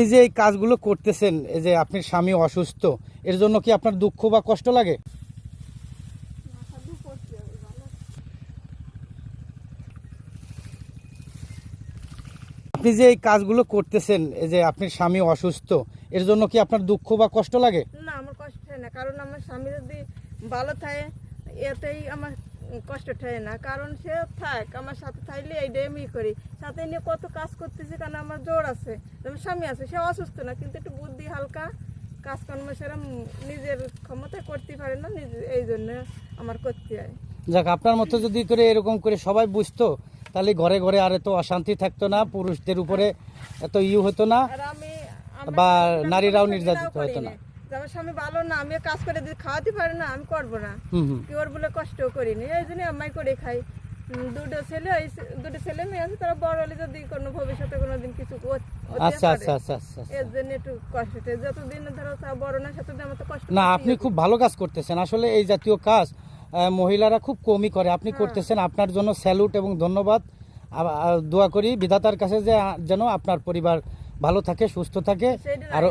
আপনি যে এই কাজগুলো করতেছেন, এই যে আপনার স্বামী অসুস্থ, এর জন্য কি আপনার দুঃখ বা কষ্ট লাগে? আপনি যে এই কাজগুলো করতেছেন, এই যে আপনার স্বামী অসুস্থ, এর জন্য কি আপনার দুঃখ বা কষ্ট লাগে? না, আমার কষ্ট হয় না। কারণ আমার স্বামী যদি ভালো থাকে, এতেই আমার কষ্ট হয় না কারণ সে থাক আমার সাথে থাকলে এইটাই আমি করি। সাথে নিয়ে কত কাজ করতেছি কারণ আমার জোর আছে আমার স্বামী আছে সে অসুস্থ না কিন্তু একটু বুদ্ধি হালকা কাজকর্ম সেরকম নিজের ক্ষমতায় করতে পারে না নিজে এই জন্য আমার করতে হয়। যাক আপনার মতো যদি করে এরকম করে সবাই বুঝতো তাহলে ঘরে ঘরে আর এত অশান্তি থাকতো না পুরুষদের উপরে এত ইউ হতো না বা নারীরাও নির্যাতিত হতো না। আমার স্বামী ভালো না আমি কাজ করে যদি খাওয়াতে পারি না আমি করব না। কি ওর বলে কষ্ট করিনি এই জন্য আমায় করে খাই। দুটো ছেলে দুটো ছেলে মেয়ে আছে তারা বড় হলে যদি কোনো ভবিষ্যতে কোনো দিন কিছু আচ্ছা আচ্ছা আচ্ছা আচ্ছা আচ্ছা। এর জন্য একটু কষ্ট যতদিন ধরো বড় না আমার তো কষ্ট না আপনি খুব ভালো কাজ করতেছেন। আসলে এই জাতীয় কাজ মহিলারা খুব কমই করে। আপনি হ্যাঁ। করতেছেন আপনার জন্য স্যালুট এবং ধন্যবাদ। দোয়া করি বিধাতার কাছে যে যেন আপনার পরিবার ভালো থাকে সুস্থ থাকে আরও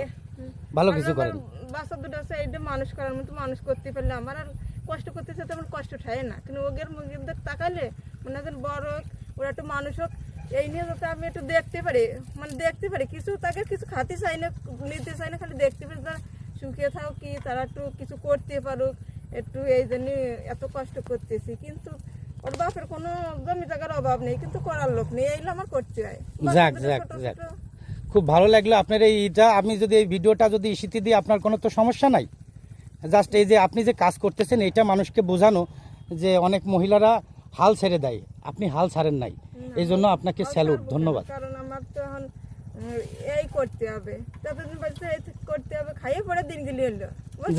ভালো কিছু করেন বাচ্চা দুটো আছে এইটা মানুষ করার মতো মানুষ করতে পারলে আমার আর কষ্ট করতেছে তেমন কষ্ট ঠায় না। কিন্তু ওদের মুখের তাকালে মনে যেন বড় হোক ওরা একটু মানুষ হোক এই নিয়ে যাতে আমি একটু দেখতে পারি। মানে দেখতে পারি কিছু তাকে কিছু খাতে চাই না নিতে চাই না খালি দেখতে পারি তারা শুকিয়ে থাকুক কি তারা একটু কিছু করতে পারুক একটু এই জন্য এত কষ্ট করতেছি। কিন্তু ওর বাপের কোনো জমি জায়গার অভাব নেই কিন্তু করার লোক নেই এইগুলো আমার করতে হয়। যাক, যাক, ছোট যাক। খুব ভালো লাগল আপনার এই এটা আমি যদি এই ভিডিওটা যদি ইস্যুতে দিই আপনার কোনো তো সমস্যা নাই। জাস্ট এই যে আপনি যে কাজ করতেছেন এটা মানুষকে বোঝানো যে অনেক মহিলারা হাল ছেড়ে দেয়। আপনি হাল ছাড়েন নাই। এই জন্য আপনাকে স্যালুট ধন্যবাদ। কারণ আমার তো এখন এই করতে হবে। করতে হবে। খাইয়ে পরে দিন গেলি হলো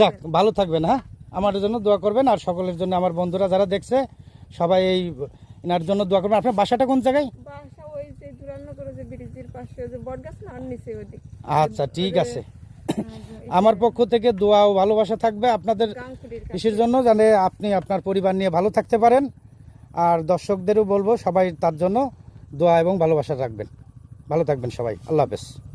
যাক ভালো থাকবেন হ্যাঁ? আমার জন্য দোয়া করবেন আর সকলের জন্য আমার বন্ধুরা যারা দেখছে সবাই এই এনার জন্য দোয়া করবেন। আপনার বাসাটা কোন জায়গায়? যে দুরান্ন করে যে ব্রিজের পাশে যে বট না আর নিচে ওদিক আচ্ছা ঠিক আছে। আমার পক্ষ থেকে দোয়া ও ভালোবাসা থাকবে আপনাদের কৃষির জন্য জানে আপনি আপনার পরিবার নিয়ে ভালো থাকতে পারেন। আর দর্শকদেরও বলব সবাই তার জন্য দোয়া এবং ভালোবাসা রাখবেন। ভালো থাকবেন সবাই। আল্লাহ হাফেজ।